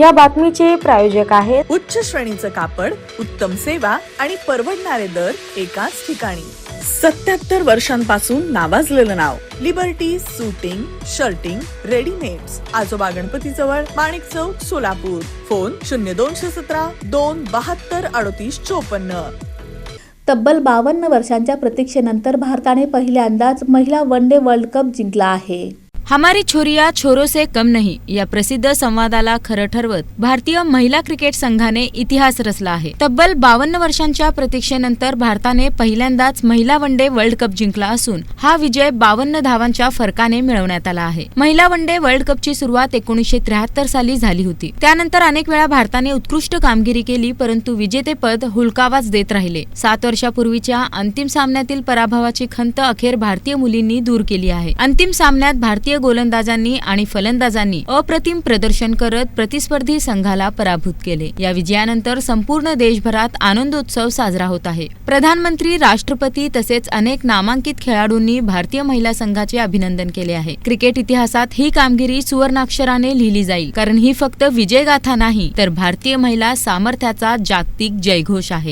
या बातमीचे प्रायोजक आहेत. उच्च श्रेणीचं कापड उत्तम सेवा आणि परवडणारे दर एकाच ठिकाणी. सत्याहत्तर वर्षांपासून नावाजलेलं नाव. लिबर्टी सुटिंग शर्टिंग रेडीमेड्स आजोबा गणपती जवळ माणिक चौक सोलापूर. फोन शून्य दोनशे सतरा दोन बहात्तर अडतीस चोपन्न. तब्बल बावन्न वर्षांच्या प्रतीक्षेनंतर भारताने पहिल्यांदाच महिला वन डे वर्ल्ड कप जिंकला आहे. हमारी छोरिया छोरो से कम नहीं या प्रसिद्ध संवादाला खरं ठरवत भारतीय महिला क्रिकेट संघाने इतिहास रचला आहे तब्बल बावन्न वर्षांच्या प्रतीक्षेनंतर भारताने पहिल्यांदाच महिला वन डे वर्ल्ड कप जिंकला असून हा विजय बावन्न धावांच्या फरकाने मिळवण्यात आला आहे. महिला वन डे वर्ल्ड कपची सुरुवात एकोणीसशे त्र्याहत्तर साली झाली होती. त्यानंतर अनेक वेळा भारताने उत्कृष्ट कामगिरी केली परंतु विजेतेपद हुलकावाच देत राहिले. सात वर्षापूर्वीच्या अंतिम सामन्यातील पराभवाची खंत अखेर भारतीय मुलींनी दूर केली आहे. अंतिम सामन्यात भारतीय गोलंदाजांनी आणि फलंदाजांनी अप्रतिम प्रदर्शन करत प्रतिस्पर्धी संघाला पराभूत केले. या विजयानंतर संपूर्ण देशभरात आनंदोत्सव साजरा होत आहे. प्रधानमंत्री राष्ट्रपती तसेच अनेक नामांकित खेळाडूंनी भारतीय महिला संघाचे अभिनंदन केले आहे. क्रिकेट इतिहासात ही कामगिरी सुवर्णाक्षराने लिहिली जाईल. कारण ही फक्त विजयगाथा नाही तर भारतीय महिला सामर्थ्याचा जागतिक जयघोष आहे.